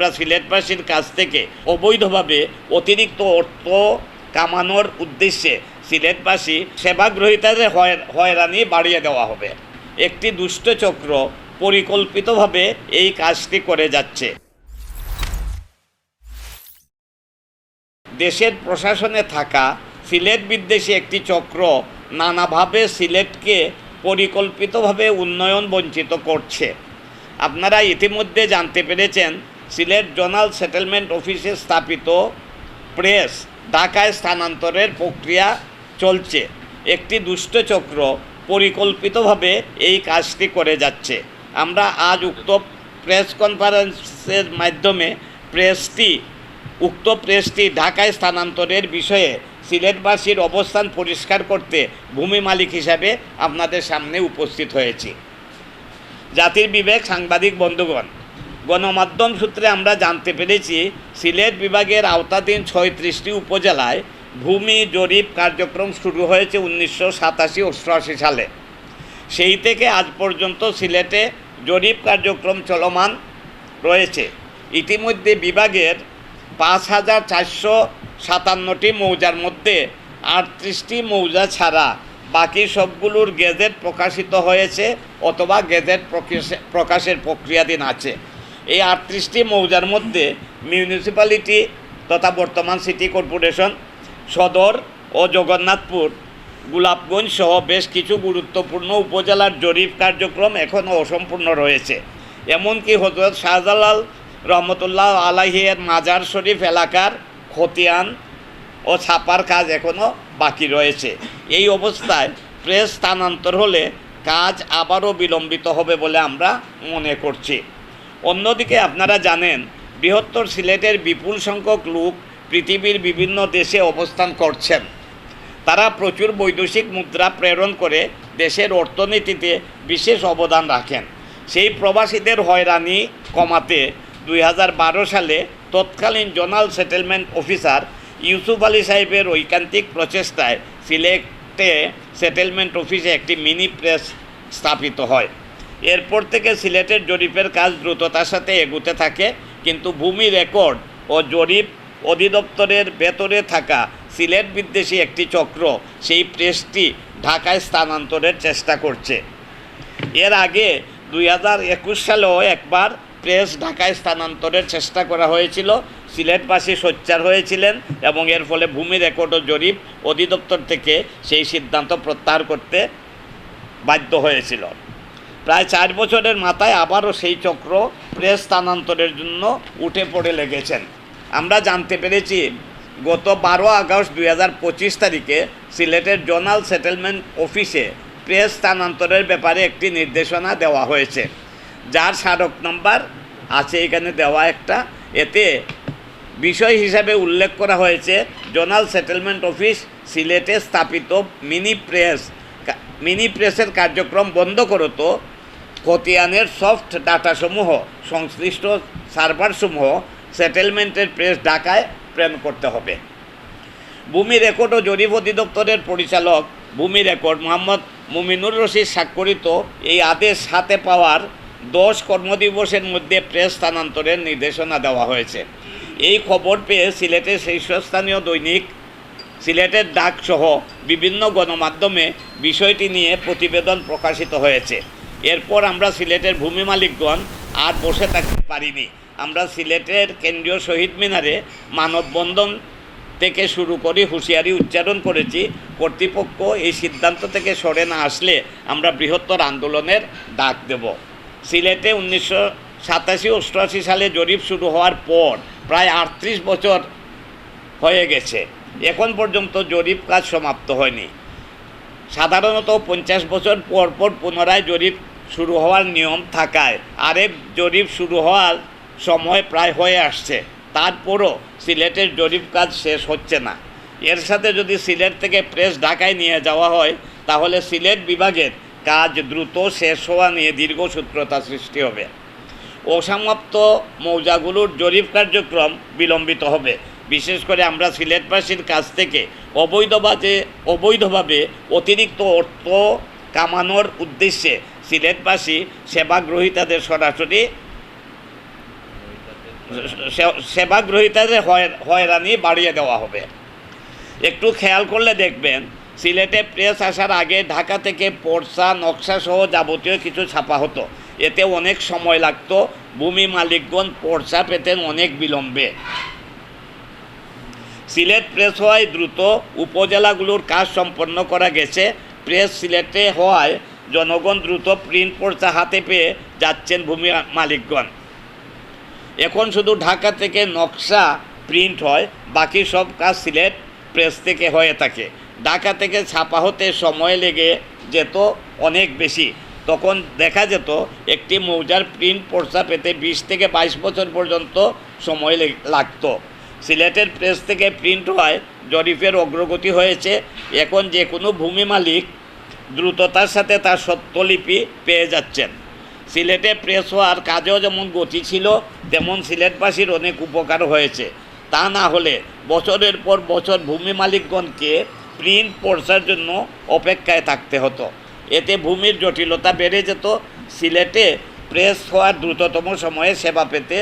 আমরা সিলেটবাসীর কাছ থেকে অবৈধভাবে অতিরিক্ত অর্থ কামানোর উদ্দেশ্যে সিলেটবাসী সেবাগ্রহীতাদের হয়- হয়রানি বাড়িয়ে দেওয়া হবে। একটি দুষ্ট চক্র পরিকল্পিতভাবে এই কাজটি করে যাচ্ছে। দেশের প্রশাসনে থাকা সিলেট বিদ্বেষী একটি চক্র নানাভাবে সিলেটকে পরিকল্পিতভাবে উন্নয়ন বঞ্চিত করছে। আপনারা ইতিমধ্যে জানতে পেরেছেন সিলেট জোনাল সেটেলমেন্ট অফিসে স্থাপিত প্রেস ঢাকায় স্থানান্তরের প্রক্রিয়া চলছে। একটি দুষ্টচক্র পরিকল্পিতভাবে এই কাজটি করে যাচ্ছে। আমরা আজ উক্ত প্রেস কনফারেন্সের মাধ্যমে প্রেসটি, উক্ত প্রেসটি ঢাকায় স্থানান্তরের বিষয়ে সিলেটবাসীর অবস্থান পরিষ্কার করতে ভূমি মালিক হিসাবে আপনাদের সামনে উপস্থিত হয়েছি। জাতির বিবেক, সাংবাদিক, বন্ধুগণ গণমাধ্যম সূত্রে আমরা জানতে পেরেছি, সিলেট বিভাগের আওতাধীন ছয়ত্রিশটি উপজেলায় ভূমি জরিপ কার্যক্রম শুরু হয়েছে উনিশশো সাতাশি অষ্টআশি সালে। সেই থেকে আজ পর্যন্ত সিলেটে জরিপ কার্যক্রম চলমান রয়েছে। ইতিমধ্যে বিভাগের পাঁচ হাজার চারশো সাতান্নটি মৌজার মধ্যে আটত্রিশটি মৌজা ছাড়া বাকি সবগুলোর গেজেট প্রকাশিত হয়েছে অথবা গেজেট প্রকাশে- প্রকাশের প্রক্রিয়াধীন আছে। এই আটত্রিশটি মৌজার মধ্যে মিউনিসিপ্যালিটি তথা বর্তমান সিটি কর্পোরেশন সদর ও জগন্নাথপুর, গোলাপগঞ্জ সহ বেশ কিছু গুরুত্বপূর্ণ উপজেলার জরিপ কার্যক্রম এখনও অসম্পূর্ণ রয়েছে। এমনকি হজরত শাহজালাল রহমতুল্লাহ আলাহিয়ের মাজার শরীফ এলাকার খতিয়ান ও ছাপার কাজ এখনও বাকি রয়েছে। এই অবস্থায় প্রেস স্থানান্তর হলে কাজ আবারও বিলম্বিত হবে বলে আমরা মনে করছি। অন্যদিকে আপনারা জানেন, বৃহত্তর সিলেটের বিপুল সংখ্যক লোক পৃথিবীর বিভিন্ন দেশে অবস্থান করছেন। তারা প্রচুর বৈদেশিক মুদ্রা প্রেরণ করে দেশের অর্থনীতিতে বিশেষ অবদান রাখেন। সেই প্রবাসীদের হয়রানি কমাতে দুই হাজার বারো সালে তৎকালীন zonal settlement officer Yusuf Ali সাহেবের ঐকান্তিক প্রচেষ্টায় সিলেটে সেটেলমেন্ট অফিসে একটি মিনি প্রেস স্থাপিত হয়। এরপর থেকে সিলেটের জরিপের কাজ দ্রুততার সাথে এগুতে থাকে, কিন্তু ভূমি রেকর্ড ও জরিপ অধিদপ্তরের ভেতরে থাকা সিলেট বিদ্বেষী একটি চক্র সেই প্রেসটি ঢাকায় স্থানান্তরের চেষ্টা করছে। এর আগে দুই হাজার একুশ সালেও একবার প্রেস ঢাকায় স্থানান্তরের চেষ্টা করা হয়েছিল। সিলেটবাসী সোচ্চার হয়েছিলেন এবং এর ফলে ভূমি রেকর্ড ও জরিপ অধিদপ্তর থেকে সেই সিদ্ধান্ত প্রত্যাহার করতে বাধ্য হয়েছিল। প্রায় চার বছরের মাথায় আবারও সেই চক্র প্রেস স্থানান্তরের জন্য উঠে পড়ে লেগেছেন। আমরা জানতে পেরেছি, গত বারো আগস্ট দুই হাজার পঁচিশ তারিখে সিলেটের জোনাল সেটেলমেন্ট অফিসে প্রেস স্থানান্তরের ব্যাপারে একটি নির্দেশনা দেওয়া হয়েছে। যার স্মারক নম্বর আছে এখানে দেওয়া একটা। এতে বিষয় হিসাবে উল্লেখ করা হয়েছে, জোনাল সেটেলমেন্ট অফিস সিলেটে স্থাপিত মিনি প্রেস মিনি প্রেসের কার্যক্রম বন্ধ করত খতিয়ানের সফট ডাটাসমূহ সংশ্লিষ্ট সার্ভারসমূহ সেটেলমেন্টের প্রেস ঢাকায় প্রেরণ করতে হবে। ভূমি রেকর্ড ও জরিপ অধিদপ্তরের পরিচালক, ভূমি রেকর্ড মোহাম্মদ মুমিনুর রশিদ স্বাক্ষরিত এই আদেশ হাতে পাওয়ার দশ কর্মদিবসের মধ্যে প্রেস স্থানান্তরের নির্দেশনা দেওয়া হয়েছে। এই খবর পেয়ে সিলেটের শীর্ষস্থানীয় দৈনিক সিলেটের ডাকসহ বিভিন্ন গণমাধ্যমে বিষয়টি নিয়ে প্রতিবেদন প্রকাশিত হয়েছে। এরপর আমরা সিলেটের ভূমি মালিকগণ আর বসে থাকতে পারিনি। আমরা সিলেটের কেন্দ্রীয় শহীদ মিনারে মানববন্ধন থেকে শুরু করে হুঁশিয়ারি উচ্চারণ করেছি। কর্তৃপক্ষ এই সিদ্ধান্ত থেকে সরে না আসলে আমরা বৃহত্তর আন্দোলনের ডাক দেব। সিলেটে উনিশশো সাতাশি অষ্টআশি সালে জরিপ শুরু হওয়ার পর প্রায় আটত্রিশ বছর হয়ে গেছে। এখন পর্যন্ত জরিপ কাজ সমাপ্ত হয়নি। সাধারণত পঞ্চাশ বছর পর পর পুনরায় জরিপ শুরু হওয়ার নিয়ম থাকায় আরেক জরিপ শুরু হওয়ার সময় প্রায় হয়ে আসছে। তারপরও সিলেটের জরিপ কাজ শেষ হচ্ছে না। এর সাথে যদি সিলেট থেকে প্রেস ঢাকায় নিয়ে যাওয়া হয়, তাহলে সিলেট বিভাগের কাজ দ্রুত শেষ হওয়া নিয়ে দীর্ঘসূত্রতা সৃষ্টি হবে। অসমাপ্ত মৌজাগুলোর জরিপ কার্যক্রম বিলম্বিত হবে। বিশেষ করে আমরা সিলেটবাসীর কাছ থেকে অবৈধভাবে অবৈধভাবে অতিরিক্ত অর্থ কামানোর উদ্দেশ্যে সিলেটবাসী সেবাগ্রহীতাদের সরাসরি সেবাগ্রহীতাদের হয়- হয়রানি বাড়িয়ে দেওয়া হবে। একটু খেয়াল করলে দেখবেন, সিলেটে প্রেস আসার আগে ঢাকা থেকে পর্সা নকশা সহ যাবতীয় কিছু ছাপা হতো। এতে অনেক সময় লাগতো, ভূমি মালিকগণ পর্সা পেতেন অনেক বিলম্বে। সিলেট প্রেস হওয়ায় দ্রুত উপজেলাগুলোর কাজ সম্পন্ন করা গেছে। প্রেস সিলেটে হওয়ায় জনগণ দ্রুত প্রিন্ট পর্চা হাতে পেয়ে যাচ্ছেন ভূমি মালিকগণ। এখন শুধু ঢাকা থেকে নকশা প্রিন্ট হয়, বাকি সব কাজ সিলেট প্রেস থেকে হয়ে থাকে। ঢাকা থেকে ছাপা হতে সময় লেগে যেত অনেক বেশি। তখন দেখা যেত একটি মৌজার প্রিন্ট পর্চা পেতে বিশ থেকে বাইশ বছর পর্যন্ত সময় লেগ- লাগতো। সিলেটের প্রেস থেকে প্রিন্ট হওয়ায় জরিফের অগ্রগতি হয়েছে। এখন যে কোনো ভূমি মালিক দ্রুততার সাথে তার সত্যলিপি পেয়ে যাচ্ছেন। সিলেটে প্রেস হওয়ার কাজেও যেমন গতি ছিল, তেমন সিলেটবাসীর অনেক উপকার হয়েছে। তা না হলে বছরের পর বছর ভূমি মালিকগণকে প্রিন্ট পড়সার জন্য অপেক্ষায় থাকতে হতো। এতে ভূমির জটিলতা বেড়ে যেত। সিলেটে প্রেস হওয়ার দ্রুততম সময়ে সেবা পেতে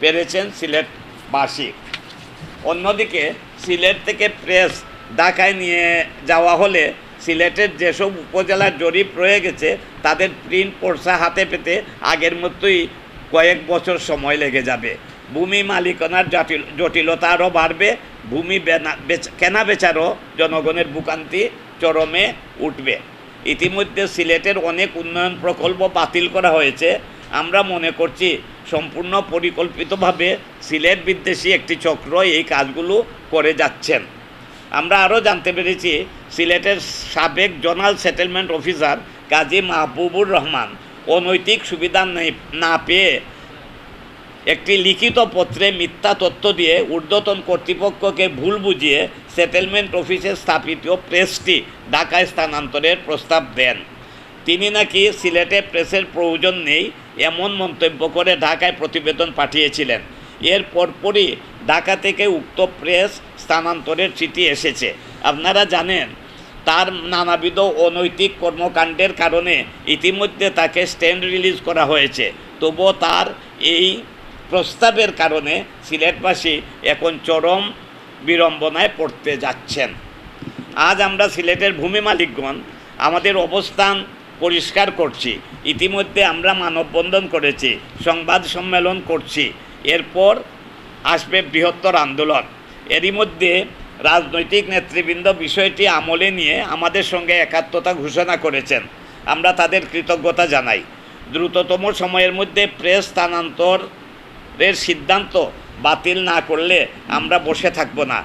পেরেছেন সিলেটবাসী। অন্যদিকে সিলেট থেকে প্রেস ঢাকায় নিয়ে যাওয়া হলে সিলেটের যেসব উপজেলার জরিপ রয়ে গেছে, তাদের প্রিন্ট পর্সা হাতে পেতে আগের মতোই কয়েক বছর সময় লেগে যাবে। ভূমি মালিকানার জটিল, জটিলতা আরও বাড়বে, ভূমি কেনা বেচারও জনগণের ভোগান্তি চরমে উঠবে। ইতিমধ্যে সিলেটের অনেক উন্নয়ন প্রকল্প বাতিল করা হয়েছে। আমরা মনে করছি সম্পূর্ণ পরিকল্পিতভাবে সিলেট বিদ্বেষী একটি চক্র এই কাজগুলো করে যাচ্ছেন। আমরা আরও জানতে পেরেছি, সিলেটের সাবেক zonal settlement officer Kazi Mahbubur Rahman অনৈতিক সুবিধা না পেয়ে একটি লিখিত পত্রে মিথ্যা তথ্য দিয়ে ঊর্ধ্বতন কর্তৃপক্ষকে ভুল বুঝিয়ে সেটেলমেন্ট অফিসে স্থাপিত প্রেসটি ঢাকায় স্থানান্তরের প্রস্তাব দেন। তিনি নাকি সিলেটে প্রেসের প্রয়োজন নেই, এমন মন্তব্য করে ঢাকায় প্রতিবেদন পাঠিয়েছিলেন। এর পরপরই ঢাকা থেকে উক্ত প্রেস স্থানান্তরের চিঠি এসেছে। আপনারা জানেন, তার নানাবিধ অনৈতিক কর্মকাণ্ডের কারণে ইতিমধ্যে তাকে স্ট্যান্ড রিলিজ করা হয়েছে। তবুও তার এই প্রস্তাবের কারণে সিলেটবাসী এখন চরম বিড়ম্বনায় পড়তে যাচ্ছেন। আজ আমরা সিলেটের ভূমি মালিকগণ আমাদের অবস্থান পরিষ্কার করছি। ইতিমধ্যে আমরা মানববন্ধন করেছি, সংবাদ সম্মেলন করছি। এরপর আসবে বৃহত্তর আন্দোলন। এরই মধ্যে রাজনৈতিক নেতৃবৃন্দ বিষয়টি আমলে নিয়ে আমাদের সঙ্গে একাত্মতা ঘোষণা করেছেন। আমরা তাদের কৃতজ্ঞতা জানাই। দ্রুততম সময়ের মধ্যে প্রেস স্থানান্তরের সিদ্ধান্ত বাতিল না করলে আমরা বসে থাকব না।